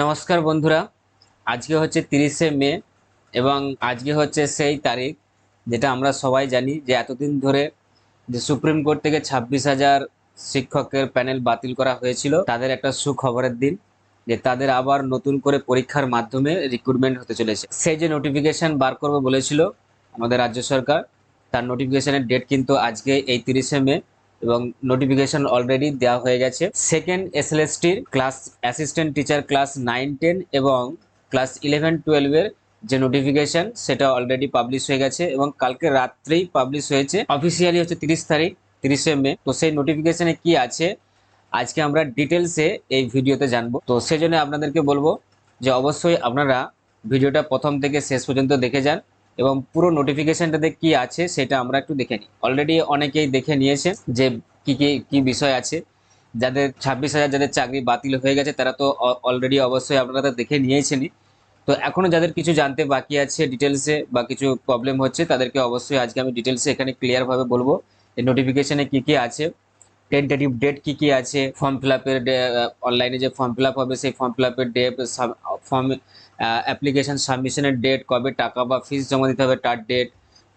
নমস্কার বন্ধুরা। আজকে হচ্ছে তিরিশে মে এবং আজকে হচ্ছে সেই তারিখ যেটা আমরা সবাই জানি যে এতদিন ধরে যে সুপ্রিম কোর্ট থেকে ছাব্বিশ হাজার শিক্ষকের প্যানেল বাতিল করা হয়েছিল, তাদের একটা সুখবরের দিন যে তাদের আবার নতুন করে পরীক্ষার মাধ্যমে রিক্রুটমেন্ট হতে চলেছে। সেই যে নোটিফিকেশন বার করবে বলেছিল আমাদের রাজ্য সরকার, তার নোটিফিকেশনের ডেট কিন্তু আজকে এই তিরিশে মে এবং নোটিফিকেশন অলরেডি দেওয়া হয়ে গেছে। Second এসএলএসটির class assistant teacher class nine ten এবং ক্লাস ইলেভেন টুয়েলভের যে নোটিফিকেশন সেটা অলরেডি পাবলিশ হয়ে গেছে এবং কালকে রাত্রেই পাবলিশ হয়েছে। অফিসিয়ালি হচ্ছে তিরিশ তারিখ, তিরিশে মে। তো সেই নোটিফিকেশনে কি আছে? আজকে আমরা ডিটেলসে এই ভিডিওতে জানব। তো সেজন্য আপনাদেরকে বলব যে অবশ্যই আপনারা ভিডিওটা প্রথম থেকে শেষ পর্যন্ত দেখে যান। এবং পুরো নোটিফিকেশনটাতে কি আছে সেটা আমরা একটু দেখে নিই। অলরেডি অনেকেই দেখে নিয়েছে যে কি কি কি বিষয় আছে। যাদের ছাব্বিশ হাজার যাদের চাকরি বাতিল হয়ে গেছে, তারা তো অলরেডি অবশ্যই আপনারা দেখে নিয়েছেনই। তো এখনও যাদের কিছু জানতে বাকি আছে ডিটেলসে বা কিছু প্রবলেম হচ্ছে, তাদেরকে অবশ্যই আজকে আমি ডিটেলসে এখানে ক্লিয়ারভাবে বলব এই নোটিফিকেশনে কী কী আছে টেন্টেটিভ ডেট কি কি আছে ফর্ম ফিল আপের অনলাইনে যে ফর্ম ফিল আপ হবে, সেই ফর্ম ফিল আপের ডেট ফর্ম অ্যাপ্লিকেশন সাবমিশনের ডেট কবে টাকা বা ফিস জমা দিতে হবে তার ডেট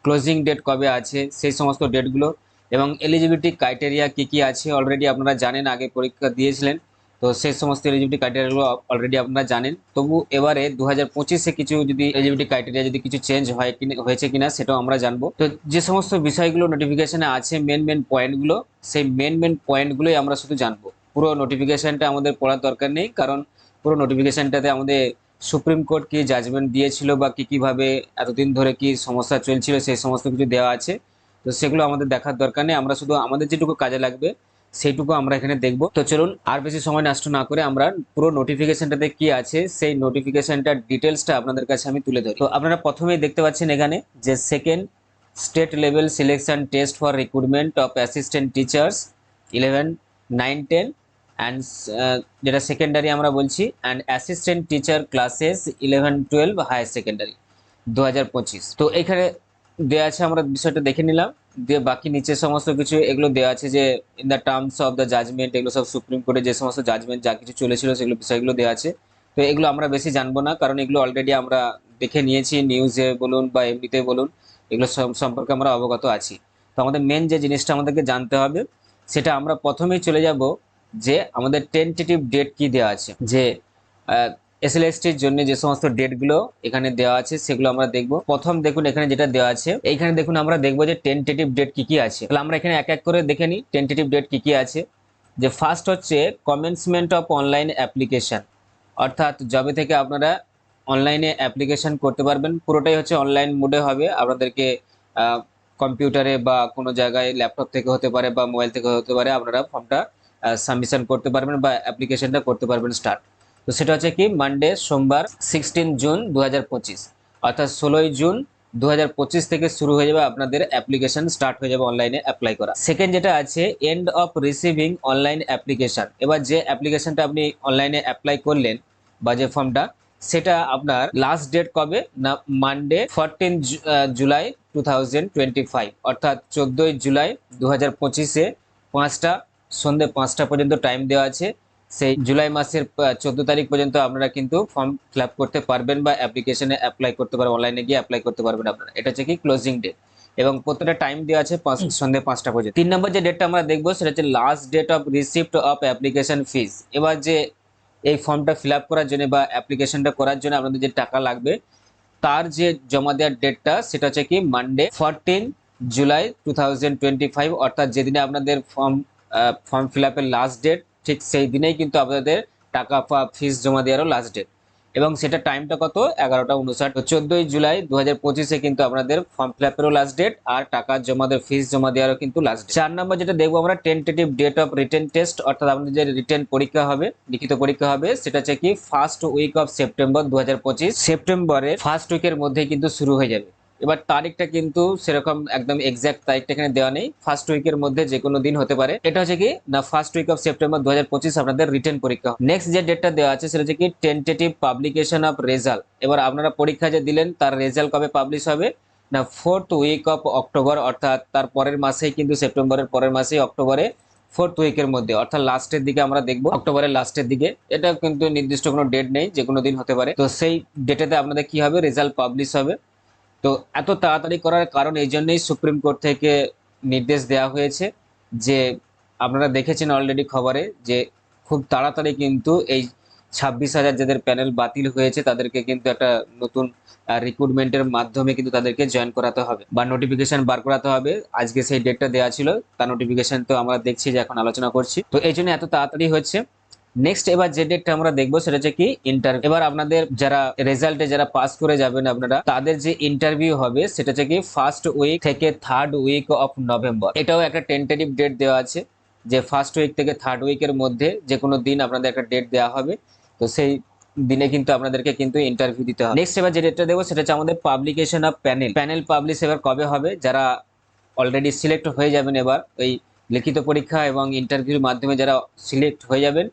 ক্লোজিং ডেট কবে আছে, সেই সমস্ত ডেটগুলো এবং এলিজিবিলিটি ক্রাইটেরিয়া কী কী আছে অলরেডি আপনারা জানেন, আগে পরীক্ষা দিয়েছিলেন, তো সেই সমস্ত এলিজিবিলিটি ক্রাইটেরিয়াগুলো অলরেডি আপনারা জানেন। তবু এবারে দু হাজার পঁচিশে কিছু যদি এলিজিবিলিটি ক্রাইটেরিয়া যদি কিছু চেঞ্জ হয় হয়েছে কিনা সেটাও আমরা জানব। তো যে সমস্ত বিষয়গুলো নোটিফিকেশানে আছে মেন মেন পয়েন্টগুলো সেই মেন মেন পয়েন্টগুলোই আমরা শুধু জানব। পুরো নোটিফিকেশানটা আমাদের পড়ার দরকার নেই, কারণ পুরো নোটিফিকেশানটাতে আমাদের সুপ্রিম কোর্ট কি জাজমেন্ট দিয়েছিল বা কী কীভাবে, এতদিন ধরে কি সমস্যা চলছিল, সেই সমস্ত কিছু দেওয়া আছে। তো সেগুলো আমাদের দেখার দরকার নেই। আমরা শুধু আমাদের যেটুকু কাজে লাগবে, সেইটুকু আমরা এখানে দেখব। তো চলুন, আর বেশি সময় নষ্ট না করে আমরা পুরো নোটিফিকেশনটাতে কি আছে, সেই নোটিফিকেশনটার ডিটেলসটা আপনাদের কাছে আমি তুলে ধরি। তো আপনারা প্রথমেই দেখতে পাচ্ছেন এখানে যে second state level selection test for recruitment of assistant teachers eleven nine ten and যেটা সেকেন্ডারি আমরা বলছি and assistant teacher classes eleven twelve higher secondary দু হাজার পঁচিশ। তো এখানে দেওয়া আছে, আমরা বিষয়টা দেখে নিলাম। দিয়ে বাকি নিচে সমস্ত কিছু, এগুলো দেওয়া আছে যে in the terms of the judgment এগুলো সব সুপ্রিম কোর্টে যে সমস্ত জাজমেন্ট যা কিছু চলেছিল, সেগুলো বিষয়গুলো দেওয়া আছে। তো এগুলো আমরা বেশি জানব না, কারণ এগুলো অলরেডি আমরা দেখে নিয়েছি নিউজে বলুন বা এমনিতে বলুন, এগুলো সম্পর্কে আমরা অবগত আছি। তো আমাদের মেন যে জিনিসটা আমাদেরকে জানতে হবে, সেটা আমরা প্রথমেই চলে যাব যে আমাদের টেন্টেটিভ ডেট কি দেওয়া আছে? যে এসএলএসটির জন্য যে সমস্ত ডেটগুলো এখানে দেওয়া আছে, সেগুলো আমরা দেখব। প্রথম দেখুন এখানে যেটা দেওয়া আছে, এইখানে দেখুন আমরা দেখব যে টেন্টেটিভ ডেট কি কি আছে। তাহলে আমরা এখানে এক এক করে দেখে নিই টেন্টেটিভ ডেট কি কি আছে। যে ফার্স্ট হচ্ছে কমেন্সমেন্ট অফ অনলাইন অ্যাপ্লিকেশন অর্থাৎ যবে থেকে আপনারা অনলাইনে অ্যাপ্লিকেশন করতে পারবেন, পুরোটাই হচ্ছে অনলাইন মোডে হবে। আপনাদেরকে কম্পিউটারে বা কোনো জায়গায় ল্যাপটপ থেকে হতে পারে বা মোবাইল থেকে হতে পারে, আপনারা ফর্মটা সাবমিশন করতে পারবেন বা অ্যাপ্লিকেশনটা করতে পারবেন স্টার্ট তো সেটা হচ্ছে কি মানডে সোমবার সিক্সটিন জুন দু হাজার পঁচিশ। অর্থাৎ ষোলোই জুন দু হাজার পঁচিশ থেকে শুরু হয়ে যাবে আপনাদের অ্যাপ্লিকেশন স্টার্ট হয়ে যাবে অনলাইনে অ্যাপ্লাই করা। সেকেন্ড যেটা আছে end of receiving online application এবার যে অ্যাপ্লিকেশনটা আপনি অনলাইনে অ্যাপ্লাই করলেন বা যে ফর্মটা সেটা আপনার লাস্ট ডেট কবে? না মানডে ফোরটিন জুলাই টু অর্থাৎ চোদ্দোই জুলাই দু হাজার পঁচিশে পাঁচটা সন্ধ্যে পাঁচটা পর্যন্ত টাইম দেওয়া আছে। সেই জুলাই মাসের চোদ্দ তারিখ পর্যন্ত আপনারা কিন্তু ফর্ম ফিল করতে পারবেন বা অ্যাপ্লিকেশনে অ্যাপ্লাই করতে পারবেন অনলাইনে গিয়ে অ্যাপ্লাই করতে পারবেন আপনারা। এটা হচ্ছে কি ক্লোজিং ডেট এবং প্রত্যেকটা টাইম দেওয়া আছে পাঁচ সন্ধ্যে পাঁচটা পর্যন্ত। তিন নম্বর যে ডেটটা আমরা দেখব সেটা হচ্ছে last date of receipt of application fees এবার যে এই ফর্মটা ফিল করার জন্য বা অ্যাপ্লিকেশনটা করার জন্য আপনাদের যে টাকা লাগবে তার যে জমা দেওয়ার ডেটটা সেটা হচ্ছে কি Monday fourteen July two thousand twenty five অর্থাৎ যেদিনে আপনাদের ফর্ম ফর্ম ফিল আপের লাস্ট ডেট ঠিক সেই দিনেই কিন্তু আপনাদের টাকা ফিস জমা দেওয়ারও লাস্ট ডেট এবং সেটা টাইমটা কত? এগারোটা উনষাট। চোদ্দই জুলাই দু হাজার পঁচিশে কিন্তু আপনাদের ফর্ম ফিল আপেরও লাস্ট ডেট আর টাকা জমা দেওয়ার ফিস জমা দেওয়ারও কিন্তু লাস্ট ডেট চার নম্বর যেটা দেখব আমরা tentative date of written test অর্থাৎ আপনাদের যে রিটেন পরীক্ষা হবে, লিখিত পরীক্ষা হবে, সেটা হচ্ছে কি ফার্স্ট উইক অফ সেপ্টেম্বর দু হাজার পঁচিশ। সেপ্টেম্বরের ফার্স্ট উইকের মধ্যেই কিন্তু শুরু হয়ে যাবে। এবার তারিখটা কিন্তু সেরকম একদম এক্সাক্ট তারিখটা এখানে দেওয়া নেই। ফার্স্ট উইকের মধ্যে যে কোনো দিন হতে পারে। এটা হচ্ছে কি? না ফার্স্ট উইক অফ সেপ্টেম্বর দু হাজার পঁচিশ আপনাদের রিটার্ন পরীক্ষা। নেক্সট যে ডেটটা দেওয়া আছে সেটা হচ্ছে কি? টেন্টেটিভ পাবলিকেশন অফ রেজাল্ট এবার আপনারা পরীক্ষা যে দিলেন, তার রেজাল্ট কবে পাবলিশ হবে? না ফোর্থ উইক অফ অক্টোবর অর্থাৎ তার পরের মাসেই কিন্তু সেপ্টেম্বরের পরের মাসেই অক্টোবরে ফোর্থ উইকের মধ্যে। অর্থাৎ লাস্টের দিকে আমরা দেখব অক্টোবরের লাস্টের দিকে। এটা কিন্তু নির্দিষ্ট কোনো ডেট নেই যে কোনো দিন হতে পারে। তো সেই ডেটেতে আপনাদের কি হবে? রেজাল্ট পাবলিশ হবে। তো এত তাড়াতাড়ি করার কারণ এই জন্যই সুপ্রিম কোর্ট থেকে নির্দেশ দেওয়া হয়েছে যে আপনারা দেখেছেন অলরেডি খবরে যে খুব তাড়াতাড়ি কিন্তু এই ছাব্বিশ হাজার যাদের প্যানেল বাতিল হয়েছে, তাদেরকে কিন্তু একটা নতুন রিক্রুটমেন্টের মাধ্যমে কিন্তু তাদেরকে জয়েন করাতে হবে বা নোটিফিকেশন বার করাতে হবে। আজকে সেই ডেটটা দেওয়া ছিল, তার নোটিফিকেশন তো আমরা দেখছি যে এখন আলোচনা করছি। তো এই জন্য এত তাড়াতাড়ি হচ্ছে। নেক্সট এবার যে ডেটটা আমরা দেখব, সেটা হচ্ছে কি ইন্টার এবার আপনাদের যারা রেজাল্টে যারা পাস করে যাবেন আপনারা, তাদের যে ইন্টারভিউ হবে, সেটা হচ্ছে কি ফার্স্ট উইক থেকে থার্ড উইক অফ নভেম্বর এটাও একটা টেন্টেটিভ ডেট দেওয়া আছে, যে ফার্স্ট উইক থেকে থার্ড উইকের মধ্যে যে কোনো দিন আপনাদের একটা ডেট দেওয়া হবে। তো সেই দিনে কিন্তু আপনাদেরকে কিন্তু ইন্টারভিউ দিতে হবে। নেক্সট এবার যে ডেটটা দেবো, সেটা হচ্ছে আমাদের publication of panel panel publish এবার কবে হবে? যারা অলরেডি সিলেক্ট হয়ে যাবেন এবার, ওই লিখিত পরীক্ষা এবং ইন্টারভিউর মাধ্যমে যারা সিলেক্ট হয়ে যাবেন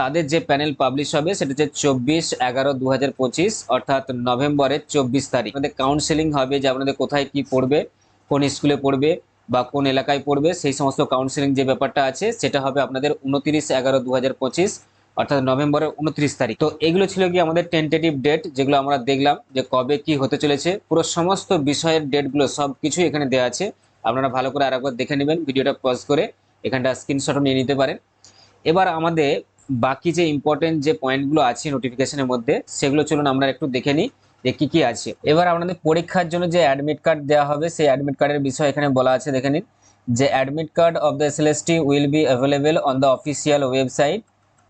তাদের যে প্যানেল পাবলিশ হবে, সেটা হচ্ছে চব্বিশ এগারো দু অর্থাৎ নভেম্বরের চব্বিশ তারিখ। আমাদের কাউন্সেলিং হবে যে আপনাদের কোথায় কি পড়বে, কোন স্কুলে পড়বে বা কোন এলাকায় পড়বে, সেই সমস্ত কাউন্সেলিং যে ব্যাপারটা আছে, সেটা হবে আপনাদের উনত্রিশ এগারো দু অর্থাৎ নভেম্বরের উনত্রিশ তারিখ। তো এগুলো ছিল কি আমাদের টেন্টেটিভ ডেট যেগুলো আমরা দেখলাম যে কবে কি হতে চলেছে। পুরো সমস্ত বিষয়ের ডেটগুলো সব কিছুই এখানে দেওয়া আছে। আপনারা ভালো করে আরেকবার দেখে নেবেন, ভিডিওটা পজ করে এখানটা স্ক্রিনশটও নিয়ে নিতে পারেন। এবার আমাদের বাকি যে ইম্পর্টেন্ট যে পয়েন্টগুলো আছে নোটিফিকেশনের মধ্যে, সেগুলো চলুন আমরা একটু দেখে নিই যে কী কী আছে। এবার আপনাদের পরীক্ষার জন্য যে অ্যাডমিট কার্ড দেওয়া হবে, সেই অ্যাডমিট কার্ডের বিষয় এখানে বলা আছে, দেখে নিন। যে admit card of the SLST will be available on the official website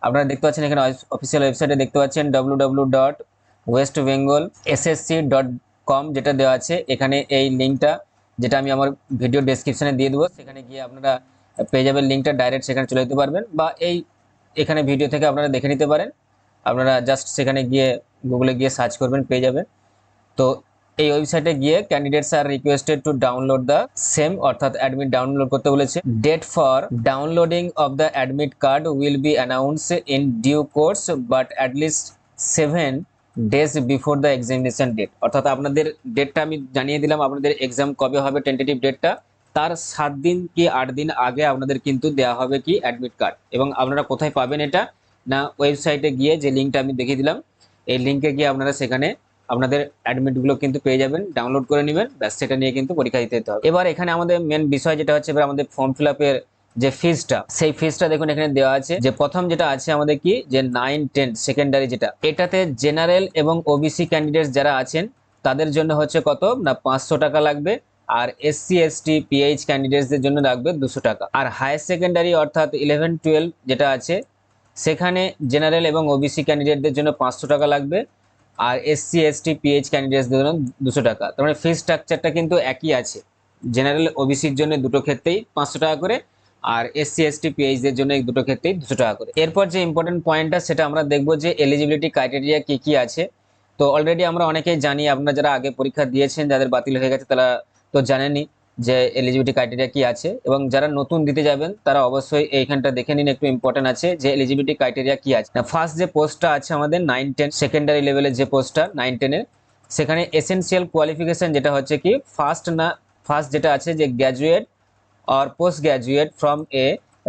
আপনারা দেখতে পাচ্ছেন এখানে অফিসিয়াল ওয়েবসাইটে দেখতে পাচ্ছেন W W dot West Bengal SSC dot com যেটা দেওয়া আছে। এখানে এই লিঙ্কটা যেটা আমি আমার ভিডিও ডেসক্রিপশনে দিয়ে দেবো। সেখানে গিয়ে আপনারা পেয়ে যাবেন লিঙ্কটা ডাইরেক্ট সেখানে চলে যেতে পারবেন। বা এই এখানে ভিডিও থেকে আপনারা দেখে নিতে পারেন। আপনারা জাস্ট সেখানে গিয়ে গুগলে গিয়ে সার্চ করবেন, পেয়ে যাবেন। তো এই ওয়েবসাইটে গিয়ে candidates are requested to download the same অর্থাৎ অ্যাডমিট ডাউনলোড করতে বলেছে। Date for downloading of the admit card will be announce in due course but at least seven days before the examination date অর্থাৎ আপনাদের ডেটটা আমি জানিয়ে দিলাম, আপনাদের এক্সাম কবে হবে টেন্টেটিভ ডেটটা তার সাত দিন কি আট দিন আগে আপনাদের কিন্তু দেওয়া হবে কি অ্যাডমিট কার্ড এবং আপনারা কোথায় পাবেন এটা? না ওয়েবসাইটে গিয়ে যে লিঙ্কটা আমি দেখিয়ে দিলাম, এই লিঙ্কে গিয়ে আপনারা সেখানে আপনাদের অ্যাডমিটগুলো কিন্তু পেয়ে যাবেন ডাউনলোড করে নেবেন, ব্যাস সেটা নিয়ে কিন্তু পরীক্ষা দিতে হবে। এবার এখানে আমাদের মেন বিষয় যেটা হচ্ছে, এবার আমাদের ফর্ম ফিল আপের যে ফিজটা সেই ফিজটা দেখুন এখানে দেওয়া আছে। যে প্রথম যেটা আছে আমাদের কি? যে নাইন টেন সেকেন্ডারি যেটা, এটাতে জেনারেল এবং ওবিসি ক্যান্ডিডেট যারা আছেন, তাদের জন্য হচ্ছে কত? না, পাঁচশো টাকা লাগবে। আর এসসি এসটি পিএইচ ক্যান্ডিডেটসদের জন্য লাগবে দুশো টাকা। আর হায়ার সেকেন্ডারি অর্থাৎ ইলেভেন টুয়েলভ যেটা আছে, সেখানে জেনারেল এবং ওবিসি ক্যান্ডিডেটদের জন্য পাঁচশো টাকা লাগবে। আর এসসি এসটি পিএইচ ক্যান্ডিডেটসদের জন্য দুশো টাকা। তার মানে ফি স্ট্রাকচারটা কিন্তু একই আছে। জেনারেল ওবিসির জন্য দুটো ক্ষেত্রেই পাঁচশো টাকা করে, আর এসসি এসটি পিএইচদের জন্য এই দুটো ক্ষেত্রেই দুশো টাকা করে। এরপর যে ইম্পর্টেন্ট পয়েন্টটা সেটা আমরা দেখব যে এলিজিবিলিটি ক্রাইটেরিয়া কী কী আছে। তো অলরেডি আমরা অনেকেই জানি, আপনারা যারা আগে পরীক্ষা দিয়েছেন, যাদের বাতিল হয়ে গেছে, তারা তো জানেনই যে এলিজিবিলিটি ক্রাইটেরিয়া কি আছে এবং যারা নতুন দিতে যাবেন, তারা অবশ্যই এইখানটা দেখে নিন, একটু ইম্পর্টেন্ট আছে যে এলিজিবিলিটি ক্রাইটেরিয়া কি আছে। ফার্স্ট যে পোস্টটা আছে আমাদের নাইন টেন সেকেন্ডারি লেভেলের যে পোস্টটা নাইন টেনের সেখানে এসেনশিয়াল কোয়ালিফিকেশন যেটা হচ্ছে কি ফার্স্ট না ফার্স্ট যেটা আছে যে graduate or post graduate from a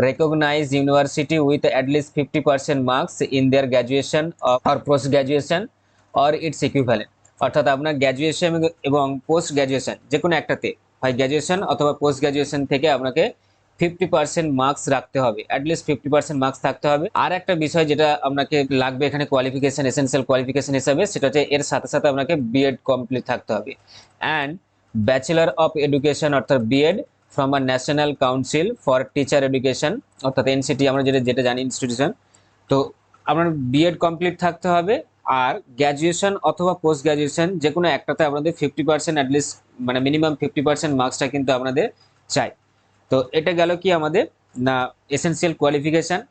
recognized university with at fifty 50% marks in their graduation or post graduation or its equivalent অর্থাৎ আপনার গ্র্যাজুয়েশন এবং পোস্ট গ্র্যাজুয়েশন যে কোনো একটাতে, হয় গ্র্যাজুয়েশন অথবা পোস্ট গ্র্যাজুয়েশন থেকে আপনাকে ফিফটি পার্সেন্ট মার্কস রাখতে হবে অ্যাটলিস্ট ফিফটি পার্সেন্ট মার্কস থাকতে হবে। আর একটা বিষয় যেটা আপনাকে লাগবে এখানে কোয়ালিফিকেশন এসেন্সিয়াল কোয়ালিফিকেশন হিসাবে, সেটা হচ্ছে এর সাথে সাথে আপনাকে বিএড কমপ্লিট থাকতে হবে। অ্যান্ড ব্যাচেলার অফ এডুকেশন অর্থাৎ BEd from a national council for teacher education অর্থাৎ এনসিটি আমরা যেটা যেটা জানি ইনস্টিটিউশন তো আপনার বিএড কমপ্লিট থাকতে হবে। আর গ্র্যাজুয়েশন অথবা পোস্ট গ্র্যাজুয়েশন যে কোনো একটাতে আপনাদের ফিফটি পার্সেন্ট অ্যাটলিস্ট মানে মিনিমাম ফিফটি পার্সেন্ট মার্কসটা কিন্তু আপনাদের চাই। তো এটা গেল কি আমাদের, না এসেন্সিয়াল কোয়ালিফিকেশান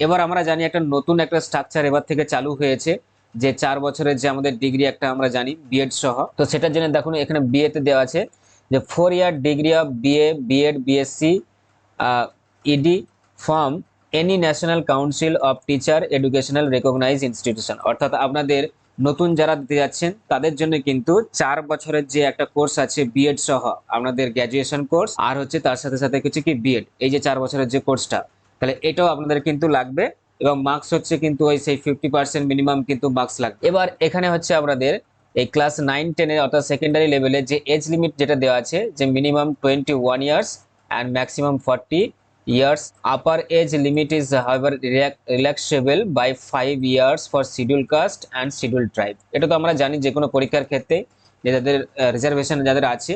এবার আমরা জানি একটা নতুন একটা স্ট্রাকচার এবার থেকে চালু হয়েছে, যে চার বছরের যে আমাদের ডিগ্রি একটা আমরা জানি বিএড সহ। তো সেটার জন্য দেখুন, এখানে বিএতে দেওয়া আছে যে four year degree of BA BEd BSc ED from any national council of teacher educational recognise institution অর্থাৎ আপনাদের নতুন যারা দিতে যাচ্ছেন, তাদের জন্য কিন্তু চার বছরের যে একটা কোর্স আছে বিএড সহ, আপনাদের গ্র্যাজুয়েশন কোর্স, আর হচ্ছে তার সাথে সাথে কিছু কি বিএড এই যে চার বছরের যে কোর্সটা, তাহলে এটাও আপনাদের কিন্তু লাগবে এবং মার্কস হচ্ছে কিন্তু ওই সেই ফিফটি পার্সেন্ট মিনিমাম কিন্তু মার্কস লাগবে। এবার এখানে হচ্ছে আপনাদের এই ক্লাস নাইন টেনের অর্থাৎ সেকেন্ডারি লেভেলে যে এজ লিমিট যেটা দেওয়া আছে, যে minimum twenty one years and maximum forty years upper age limit is higher relaxable by five years for scheduled caste and scheduled tribe এটা তো আমরা জানি যে কোনো পরীক্ষার ক্ষেত্রে যে যাদের রিজার্ভেশন যাদের আছে,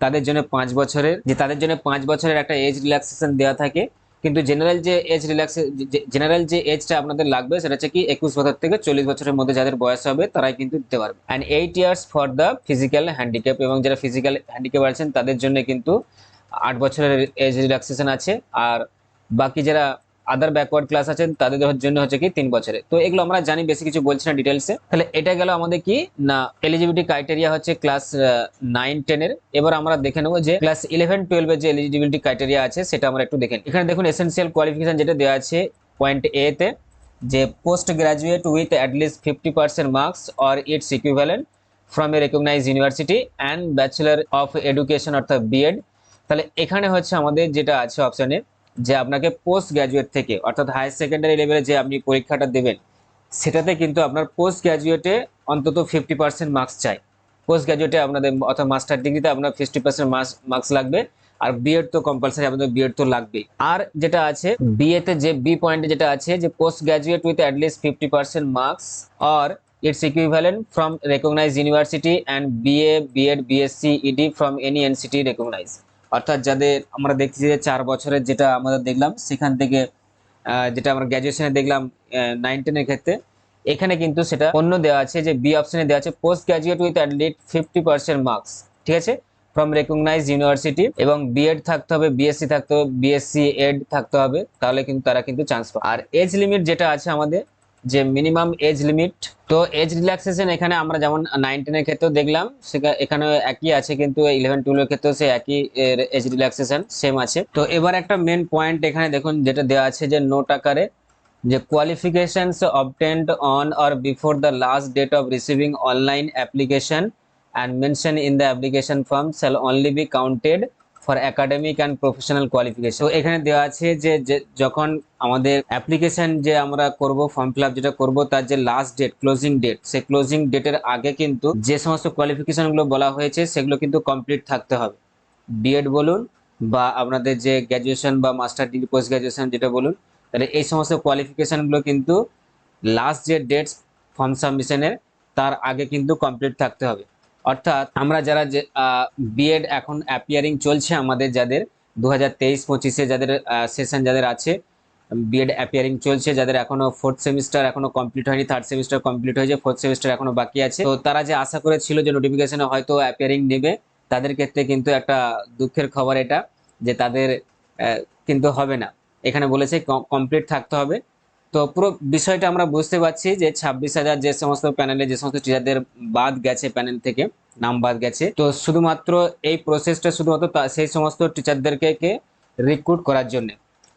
তাদের জন্য পাঁচ বছরের, যে তাদের জন্য পাঁচ বছরের একটা এজ রিল্যাক্সেশন দেওয়া থাকে। কিন্তু জেনারেল যে এজ রিল্যাক্সে জেনারেল যে এজটা আপনাদের লাগবে, সেটা হচ্ছে কি একুশ বছর থেকে চল্লিশ বছরের মধ্যে যাদের বয়স হবে, তারাই কিন্তু দিতে পারবে। And eight years for the physical handicap এবং যারা ফিজিক্যাল হ্যান্ডিক্যাপ আছেন, তাদের জন্য কিন্তু আট বছরের এজ রিল্যাক্সেশন আছে, আর বাকি যারা আদার ব্যাকওয়ার্ড ক্লাস আছেন, তাদের জন্য হচ্ছে কি তিন বছরে তো এগুলো আমরা জানি, বেশি কিছু বলছি না ডিটেলসে তাহলে এটা গেল আমাদের কি, না এলিজিবিলিটি ক্রাইটেরিয়া হচ্ছে ক্লাস নাইন টেনের এবার আমরা দেখে নেব যে ক্লাস ইলেভেন টুয়েলভের যে এলিজিবিলিটি ক্রাইটেরিয়া আছে, সেটা আমরা একটু দেখে নিই। এখানে দেখুন এসেন্সিয়াল কোয়ালিফিকেশন যেটা দেওয়া আছে পয়েন্ট এ তে, যে post graduate with at least fifty percent marks or its equivalent from a recognise university and bachelor of education অর্থাৎ বিএড তাহলে এখানে হচ্ছে আমাদের যেটা আছে অপশানে যে আপনাকে পোস্ট গ্র্যাজুয়েট থেকে, অর্থাৎ হায়ার সেকেন্ডারি লেভেলে যে আপনি পরীক্ষাটা দেবেন, সেটাতে কিন্তু আপনার পোস্ট গ্র্যাজুয়েটে অন্তত ফিফটি পার্সেন্ট মার্কস চাই। পোস্ট গ্র্যাজুয়েটে আপনাদের, অর্থাৎ মাস্টার ডিগ্রিতে আপনার ফিফটি পার্সেন্ট মার্কস লাগবে, আর বিএড তো কম্পালসারি আপনাদের বিএড তো লাগবেই। আর যেটা আছে বিএতে যে বি পয়েন্টে যেটা আছে, যে post graduate with at least fifty percent marks or its equivalent from recognise university and BA BEd BSc ED from any NCT recognise অর্থাৎ যাদের আমরা দেখছি যে চার বছরের যেটা আমাদের দেখলাম, সেখান থেকে যেটা আমরা গ্র্যাজুয়েশনে দেখলাম নাইন টেনের ক্ষেত্রে, এখানে কিন্তু সেটা অন্য দেওয়া আছে যে বি অপশনে দেওয়া আছে post graduate with at least fifty percent marks ঠিক আছে? ফ্রম রেকগনাইজ ইউনিভার্সিটি এবং বিএড থাকতে হবে বিএসসি থাকতে হবে বিএসসি এড থাকতে হবে, তাহলে কিন্তু তারা কিন্তু চান্স পাবে। আর এজ লিমিট যেটা আছে আমাদের যে মিনিমাম এজ লিমিট তো এজ রিল্যাক্সেশন এখানে আমরা যেমন নাইন টেনের ক্ষেত্রেও দেখলাম এখানে একই আছে কিন্তু ইলেভেন টুয়েলভের ক্ষেত্রেও সে একই এজ রিল্যাক্সেশন সেম আছে। তো এবার একটা মেন পয়েন্ট এখানে দেখুন, যেটা দেওয়া আছে যে নোট আকারে যে qualifications obtained on or before the last date of receiving online application and mention in the application form shall only be counted for academic and professional qualification তো এখানে দেওয়া আছে যে যখন আমাদের অ্যাপ্লিকেশন যে আমরা করব ফর্ম ফিল যেটা করব, তার যে লাস্ট ডেট ক্লোজিং ডেট সেই ক্লোজিং ডেটের আগে কিন্তু যে সমস্ত কোয়ালিফিকেশনগুলো বলা হয়েছে, সেগুলো কিন্তু কমপ্লিট থাকতে হবে। বিএড বলুন বা আপনাদের যে গ্র্যাজুয়েশন বা মাস্টার ডিগ্রি পোস্ট গ্র্যাজুয়েশন যেটা বলুন, তাহলে এই সমস্ত কোয়ালিফিকেশনগুলো কিন্তু লাস্ট যে ডেটস ফর্ম সাবমিশনের তার আগে কিন্তু কমপ্লিট থাকতে হবে। অর্থাৎ আমরা যারা যে বিএড এখন অ্যাপিয়ারিং চলছে আমাদের যাদের দু হাজার তেইশ, পঁচিশে যাদের সেশন যাদের আছে বিএড অ্যাপিয়ারিং চলছে, যাদের এখনও ফোর্থ সেমিস্টার এখনও কমপ্লিট হয়নি থার্ড সেমিস্টার কমপ্লিট হয়েছে ফোর্থ সেমিস্টার এখনও বাকি আছে। তো তারা যে আশা করেছিল যে নোটিফিকেশনে হয়তো অ্যাপিয়ারিং নেবে, তাদের ক্ষেত্রে কিন্তু একটা দুঃখের খবর এটা, যে তাদের কিন্তু হবে না। এখানে বলেছে কমপ্লিট থাকতে হবে। তো পুরো বিষয়টা আমরা বুঝতে পারছি যে ছাব্বিশ হাজার যে সমস্ত প্যানেলে যে সমস্ত টিচারদের বাদ গেছে প্যানেল থেকে, নাম বাদ গেছে। তো শুধুমাত্র এই প্রসেসটা শুধুমাত্র সেই সমস্ত টিচারদেরকে কে রিক্রুট করার জন্য।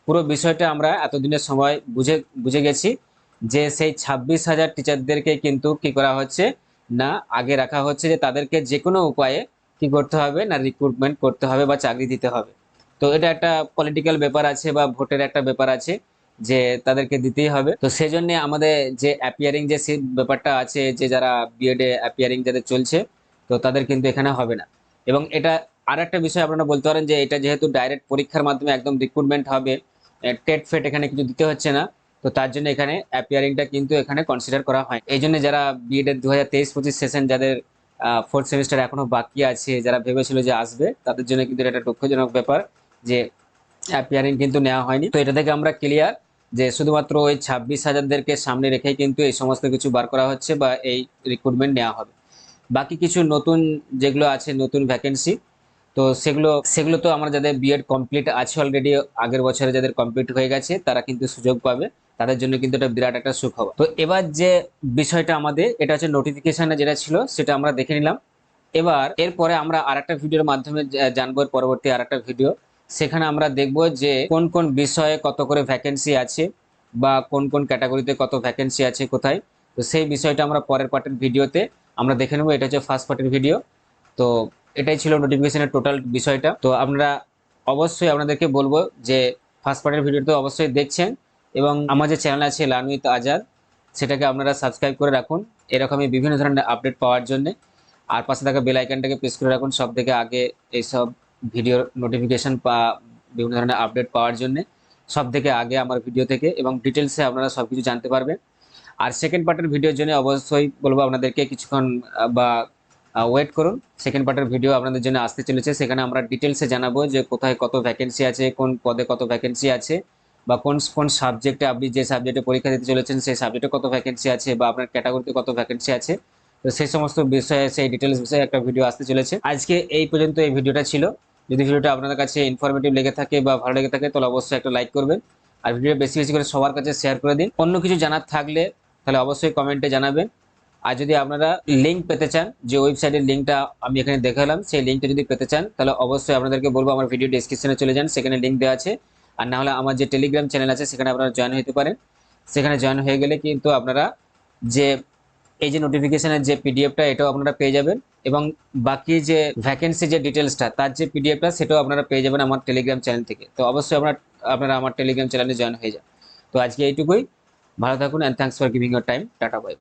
পুরো বিষয়টা আমরা এতদিনের সময় বুঝে বুঝে গেছি যে সেই ছাব্বিশ হাজার টিচারদেরকে কিন্তু কি করা হচ্ছে না, আগে রাখা হচ্ছে যে তাদেরকে যে কোনো উপায়ে কি করতে হবে না রিক্রুটমেন্ট করতে হবে বা চাকরি দিতে হবে। তো এটা একটা পলিটিক্যাল ব্যাপার আছে বা ভোটের একটা ব্যাপার আছে। যে তাদেরকে দিতেই হবে। তো সেই জন্য আমাদের যে অ্যাপিয়ারিং যে ব্যাপারটা আছে, যে যারা বিএড অ্যাপিয়ারিং যাদের চলছে, তো তাদের কিন্তু এখানে হবে না। এবং এটা আর একটা বিষয় আপনারা বলতে পারেন যে এটা যেহেতু ডাইরেক্ট পরীক্ষার মাধ্যমে একদম রিক্রুটমেন্ট হবে টেট ফেট এখানে কিছু দিতে হচ্ছে না, তো তার জন্য এখানে অ্যাপিয়ারিংটা কিন্তু এখানে কনসিডার করা হয়। এই জন্য যারা বিএড এর দু হাজার তেইশ পঁচিশ সেশন যাদের ফোর্থ সেমিস্টার এখনও বাকি আছে, যারা ভেবেছিল যে আসবে, তাদের জন্য কিন্তু এটা দুঃখজনক ব্যাপার যে অ্যাপিয়ারিং কিন্তু নেওয়া হয়নি। তো এটা থেকে আমরা ক্লিয়ার যে শুধুমাত্র ওই ছাব্বিশ হাজারদেরকে সামনে রেখেই কিন্তু এই সমস্ত কিছু বার করা হচ্ছে বা এই রিক্রুটমেন্ট নেওয়া হবে। বাকি কিছু নতুন যেগুলো আছে, নতুন ভ্যাকেন্সি তো সেগুলো সেগুলো তো আমরা যাদের বিএড কমপ্লিট আছে অলরেডি আগের বছরে যাদের কমপ্লিট হয়ে গেছে, তারা কিন্তু সুযোগ পাবে। তাদের জন্য কিন্তু এটা বিরাট একটা সুখ সুখবর। তো এবার যে বিষয়টা আমাদের, এটা হচ্ছে নোটিফিকেশানে যেটা ছিল, সেটা আমরা দেখে নিলাম। এবার, এরপরে আমরা আরেকটা ভিডিওর মাধ্যমে জানব পরবর্তী আরেকটা ভিডিও। সেখানে আমরা দেখব যে কোন কোন বিষয়ে কত করে ভ্যাকেন্সি আছে বা কোন কোন ক্যাটাগরিতে কত ভ্যাকেন্সি আছে কোথায়। তো সেই বিষয়টা আমরা পরের পার্টের ভিডিওতে আমরা দেখে নেব। এটা হচ্ছে ফার্স্ট পার্টের ভিডিও তো এটাই ছিল নোটিফিকেশনের টোটাল বিষয়টা। তো আপনারা অবশ্যই আপনাদেরকে বলব যে ফার্স্ট পার্টের ভিডিও তো অবশ্যই দেখছেন এবং আমার যে চ্যানেল আছে লার্ন উইথ আজাদ সেটাকে আপনারা সাবস্ক্রাইব করে রাখুন। এরকমই বিভিন্ন ধরনের আপডেট পাওয়ার জন্য। আর পাশে থাকা বেল আইকনটাকে প্রেস করে রাখুন। সব থেকে আগে এইসব ভিডিওর নোটিফিকেশন বা বিভিন্ন ধরনের আপডেট পাওয়ার জন্য সব থেকে আগে আমার ভিডিও থেকে এবং ডিটেলসে আপনারা সব কিছু জানতে পারবেন। আর সেকেন্ড পার্টের ভিডিওর জন্য অবশ্যই বলব আপনাদেরকে কিছুক্ষণ বা ওয়েট করুন। সেকেন্ড পার্টের ভিডিও আপনাদের জন্য আসতে চলেছে। সেখানে আমরা ডিটেলসে জানাব যে কোথায় কত ভ্যাকেন্সি আছে, কোন পদে কত ভ্যাকেন্সি আছে, বা কোন কোন সাবজেক্টে আপনি যে সাবজেক্টে পরীক্ষা দিতে চলেছেন, সেই সাবজেক্টে কত ভ্যাকেন্সি আছে, বা আপনার ক্যাটাগরিতে কত ভ্যাকেন্সি আছে। তো সেই সমস্ত বিষয়ে, সেই ডিটেলস বিষয়ে একটা ভিডিও আসতে চলেছে। আজকে এই পর্যন্ত এই ভিডিওটা ছিল। যদি ভিডিওটা আপনাদের কাছে ইনফরমেটিভ লেগে থাকে বা ভালো লেগে থাকে, তাহলে অবশ্যই একটা লাইক করবেন। আর ভিডিও বেশি বেশি করে সবার কাছে শেয়ার করে দিন। অন্য কিছু জানার থাকলে তাহলে অবশ্যই কমেন্টে জানাবেন। আর যদি আপনারা লিঙ্ক পেতে চান, যে ওয়েবসাইটের লিঙ্কটা আমি এখানে দেখালাম, সেই লিঙ্কটা যদি পেতে চান, তাহলে অবশ্যই আপনাদেরকে বলব, আমার ভিডিও ডিসক্রিপশনে চলে যান, সেখানে লিঙ্ক দেওয়া আছে। আর না হলে আমার যে টেলিগ্রাম চ্যানেল আছে, সেখানে আপনারা জয়েন হতে পারেন। সেখানে জয়েন হয়ে গেলে কিন্তু আপনারা যে এই যে নোটিফিকেশনের যে পিডিএফটা এটাও আপনারা পেয়ে যাবেন। এবং বাকি যে ভ্যাকেন্সি যে ডিটেলসটা তার যে পিডিএফটা সেটাও আপনারা পেয়ে যাবেন আমার টেলিগ্রাম চ্যানেল থেকে। তো অবশ্যই আপনার, আপনারা আমার টেলিগ্রাম চ্যানেলে জয়েন হয়ে যান। তো আজকে এইটুকুই। ভালো থাকুন and thanks for giving your time tata bye